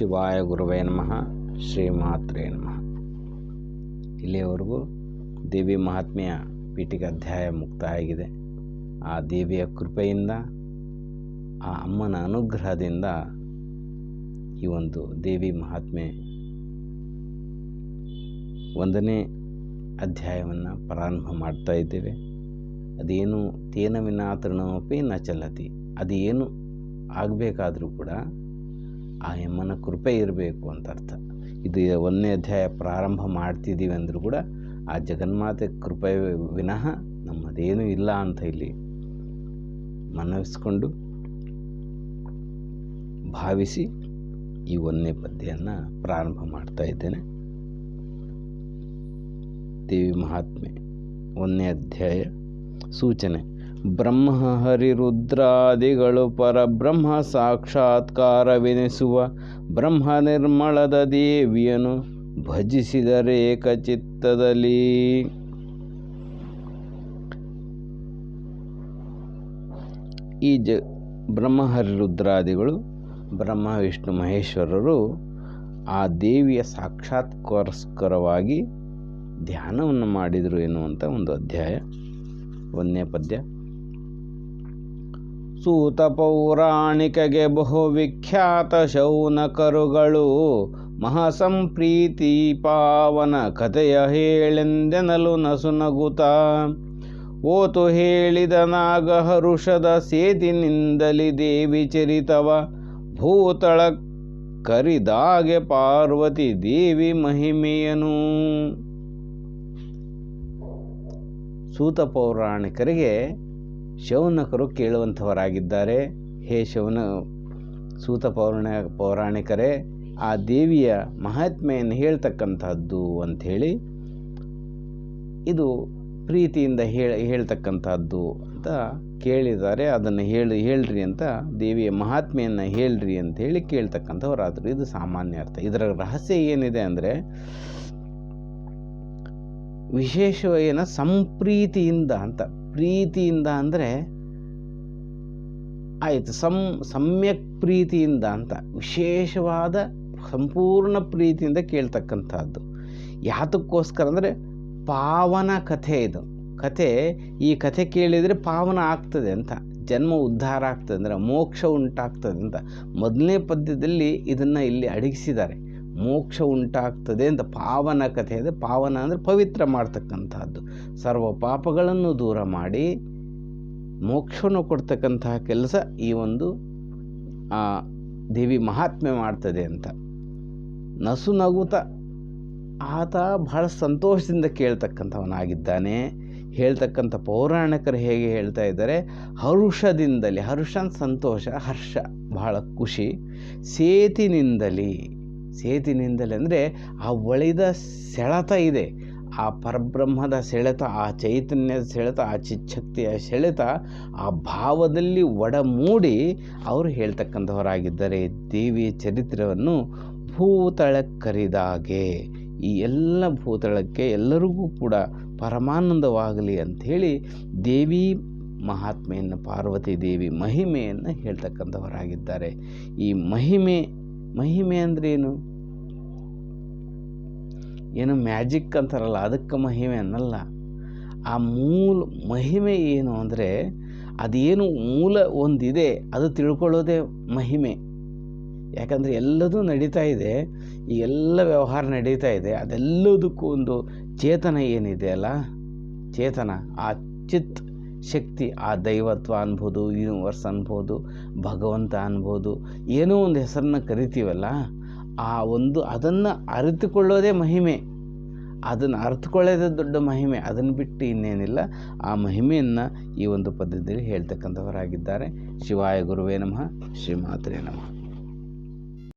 ಶಿವಾಯ ಗುರುವೇ ನಮಃ. ಶ್ರೀಮಾತ್ರೇ ನಮಃ. ಇಲ್ಲಿಯವರೆಗೂ ದೇವಿ ಮಹಾತ್ಮೆಯ ಪೀಠಿಗೆ ಅಧ್ಯಾಯ ಮುಕ್ತ ಆಗಿದೆ ಆ ದೇವಿಯ ಕೃಪೆಯಿಂದ, ಆ ಅಮ್ಮನ ಅನುಗ್ರಹದಿಂದ ಈ ಒಂದು ದೇವಿ ಮಹಾತ್ಮೆ ಒಂದನೇ ಅಧ್ಯಾಯವನ್ನು ಪ್ರಾರಂಭ ಮಾಡ್ತಾ ಇದ್ದೇವೆ. ಅದೇನು ತೇನ ವಿನಾತೃಣಮಪಿ ನ ಚಲತಿ. ಅದೇನು ಆಗಬೇಕಾದರೂ ಕೂಡ ಆ ಯಮ್ಮನ ಕೃಪೆ ಇರಬೇಕು ಅಂತ ಅರ್ಥ. ಇದು ಒಂದನೇ ಅಧ್ಯಾಯ ಪ್ರಾರಂಭ ಮಾಡ್ತಿದ್ದೀವಿ ಅಂದರೂ ಕೂಡ ಆ ಜಗನ್ಮಾತೆ ಕೃಪೆ ವಿನಃ ನಮ್ಮದೇನೂ ಇಲ್ಲ ಅಂತ ಇಲ್ಲಿ ಮನವಿಸ್ಕೊಂಡು ಭಾವಿಸಿ ಈ ಒಂದನೇ ಪದ್ಯವನ್ನು ಪ್ರಾರಂಭ ಮಾಡ್ತಾ ಇದ್ದೇನೆ. ದೇವಿ ಮಹಾತ್ಮೆ, ಒಂದನೇ ಅಧ್ಯಾಯ ಸೂಚನೆ. ಬ್ರಹ್ಮ ಹರಿರುದ್ರಾದಿಗಳು ಪರಬ್ರಹ್ಮ ಸಾಕ್ಷಾತ್ಕಾರವೆನಿಸುವ ಬ್ರಹ್ಮ ನಿರ್ಮಳದ ದೇವಿಯನ್ನು ಭಜಿಸಿದರೆ ಏಕಚಿತ್ತದಲ್ಲಿ. ಈ ಜ ಬ್ರಹ್ಮ ಹರಿರುದ್ರಾದಿಗಳು ಬ್ರಹ್ಮ ವಿಷ್ಣು ಮಹೇಶ್ವರರು ಆ ದೇವಿಯ ಸಾಕ್ಷಾತ್ಕಾರಸ್ಕರವಾಗಿ ಧ್ಯಾನವನ್ನು ಮಾಡಿದರು ಎನ್ನುವಂಥ ಒಂದು ಅಧ್ಯಾಯ ಒಂದನೇ ಪದ್ಯ ಸೂತ ಪೌರಾಣಿಕಗೆ ಬಹುವಿಖ್ಯಾತ ಶೌನಕರುಗಳು ಮಹಾಸಂಪ್ರೀತಿ ಪಾವನ ಕಥೆಯ ಹೇಳೆಂದೆನಲು ನಸುನಗುತ. ಓತು ಹೇಳಿದ ನಾಗಹರುಷದ ಸೇತಿನಿಂದಲಿ ದೇವಿ ಚರಿತವ. ಭೂತಳ ಕರಿದಾಗೆ ಪಾರ್ವತಿ ದೇವಿ ಮಹಿಮೆಯನು. ಸೂತ ಪೌರಾಣಿಕರಿಗೆ ಶೌನಕರು ಕೇಳುವಂಥವರಾಗಿದ್ದಾರೆ. ಹೇ ಶೌನ, ಸೂತ ಪೌರಾಣ, ಪೌರಾಣಿಕರೇ, ಆ ದೇವಿಯ ಮಹಾತ್ಮೆಯನ್ನು ಹೇಳ್ತಕ್ಕಂಥದ್ದು ಅಂಥೇಳಿ ಇದು ಪ್ರೀತಿಯಿಂದ ಹೇಳ, ಹೇಳ್ತಕ್ಕಂಥದ್ದು ಅಂತ ಕೇಳಿದ್ದಾರೆ. ಅದನ್ನು ಹೇಳಿ, ಹೇಳ್ರಿ ಅಂತ ದೇವಿಯ ಮಹಾತ್ಮೆಯನ್ನು ಹೇಳ್ರಿ ಅಂತ ಹೇಳಿ ಕೇಳ್ತಕ್ಕಂಥವ್ರಾದರು. ಇದು ಸಾಮಾನ್ಯ ಅರ್ಥ. ಇದರ ರಹಸ್ಯ ಏನಿದೆ ಅಂದರೆ ವಿಶೇಷವೇನ ಸಂಪ್ರೀತಿಯಿಂದ ಅಂತ. ಪ್ರೀತಿಯಿಂದ ಅಂದರೆ ಆಯಿತು, ಸಂ, ಸಮ್ಯಕ್ ಪ್ರೀತಿಯಿಂದ ಅಂತ, ವಿಶೇಷವಾದ ಸಂಪೂರ್ಣ ಪ್ರೀತಿಯಿಂದ ಕೇಳ್ತಕ್ಕಂಥದ್ದು. ಯಾತಕ್ಕೋಸ್ಕರ ಅಂದರೆ ಪಾವನ ಕಥೆ ಇದು. ಕಥೆ, ಈ ಕಥೆ ಕೇಳಿದರೆ ಪಾವನ ಆಗ್ತದೆ ಅಂತ, ಜನ್ಮ ಉದ್ಧಾರ ಆಗ್ತದೆ ಅಂದರೆ, ಮೋಕ್ಷ ಉಂಟಾಗ್ತದೆ ಅಂತ. ಮೊದಲನೇ ಪದ್ಯದಲ್ಲಿ ಇದನ್ನು ಇಲ್ಲಿ ಅಡಗಿಸಿದ್ದಾರೆ. ಮೋಕ್ಷ ಉಂಟಾಗ್ತದೆ ಅಂತ ಪಾವನ ಕಥೆ ಇದೆ. ಪಾವನ ಅಂದರೆ ಪವಿತ್ರ ಮಾಡ್ತಕ್ಕಂಥದ್ದು ಸರ್ವ ಪಾಪಗಳನ್ನು ದೂರ ಮಾಡಿ ಮೋಕ್ಷವನ್ನು ಕೊಡ್ತಕ್ಕಂತಹ ಕೆಲಸ ಈ ಒಂದು ದೇವಿ ಮಹಾತ್ಮೆ ಮಾಡ್ತದೆ ಅಂತ. ನಸು ನಗುತ ಆತ ಬಹಳ ಸಂತೋಷದಿಂದ ಕೇಳ್ತಕ್ಕಂಥವನಾಗಿದ್ದಾನೆ. ಹೇಳ್ತಕ್ಕಂಥ ಪೌರಾಣಿಕರು ಹೇಗೆ ಹೇಳ್ತಾ ಇದ್ದಾರೆ, ಹರುಷದಿಂದಲೇ ಹರುಷ ಸಂತೋಷ, ಹರ್ಷ, ಬಹಳ ಖುಷಿ, ಸೇತಿನಿಂದಲಿ ಸೇತಿನಿಂದಲೇ. ಅಂದರೆ ಆ ಒಳಿದ ಸೆಳೆತ ಇದೆ. ಆ ಪರಬ್ರಹ್ಮದ ಸೆಳೆತ, ಆ ಚೈತನ್ಯದ ಸೆಳೆತ, ಆ ಚಿಚ್ಛಕ್ತಿಯ ಸೆಳೆತ, ಆ ಭಾವದಲ್ಲಿ ಒಡಮೂಡಿ ಅವರು ಹೇಳ್ತಕ್ಕಂಥವರಾಗಿದ್ದಾರೆ. ದೇವಿಯ ಚರಿತ್ರೆಯನ್ನು ಭೂತಳಕ್ಕರಿದಾಗೆ. ಈ ಎಲ್ಲ ಭೂತಳಕ್ಕೆ ಎಲ್ಲರಿಗೂ ಕೂಡ ಪರಮಾನಂದವಾಗಲಿ ಅಂಥೇಳಿ ದೇವಿ ಮಹಾತ್ಮೆಯನ್ನು, ಪಾರ್ವತಿ ದೇವಿ ಮಹಿಮೆಯನ್ನು ಹೇಳ್ತಕ್ಕಂಥವರಾಗಿದ್ದಾರೆ. ಈ ಮಹಿಮೆ ಮಹಿಮೆ ಅಂದ್ರೇನು ಏನು ಮ್ಯಾಜಿಕ್ ಅಂತಾರಲ್ಲ, ಅದಕ್ಕೆ ಮಹಿಮೆ ಅನ್ನಲ್ಲ. ಆ ಮೂಲ ಮಹಿಮೆ ಏನು ಅಂದರೆ, ಅದೇನು ಮೂಲ ಒಂದಿದೆ, ಅದು ತಿಳ್ಕೊಳ್ಳೋದೇ ಮಹಿಮೆ. ಯಾಕಂದರೆ ಎಲ್ಲದೂ ನಡೀತಾ ಇದೆ, ಈ ಎಲ್ಲ ವ್ಯವಹಾರ ನಡೀತಾ ಇದೆ, ಅದೆಲ್ಲದಕ್ಕೂ ಒಂದು ಚೇತನ ಏನಿದೆ ಅಲ್ಲ? ಚೇತನ, ಆ ಚಿತ್ ಶಕ್ತಿ, ಆ ದೈವತ್ವ ಅನ್ಬೋದು ಯೂನಿವರ್ಸ್ ಅನ್ಬೋದು, ಭಗವಂತ ಅನ್ಬೋದು, ಏನೋ ಒಂದು ಹೆಸರನ್ನ ಕರಿತೀವಲ್ಲ, ಆ ಒಂದು ಅದನ್ನು ಅರಿತುಕೊಳ್ಳೋದೇ ಮಹಿಮೆ. ಅದನ್ನು ಅರ್ಥಕೊಳ್ಳೋದೇ ದೊಡ್ಡ ಮಹಿಮೆ. ಅದನ್ನು ಬಿಟ್ಟು ಇನ್ನೇನಿಲ್ಲ. ಆ ಮಹಿಮೆಯನ್ನು ಈ ಒಂದು ಪದ್ಧತಿಯಲ್ಲಿ ಹೇಳ್ತಕ್ಕಂಥವರಾಗಿದ್ದಾರೆ. ಶಿವಾಯ ಗುರುವೇ ನಮಃ. ಶ್ರೀ ಶ್ರೀಮಾತ್ರೇ ನಮಃ.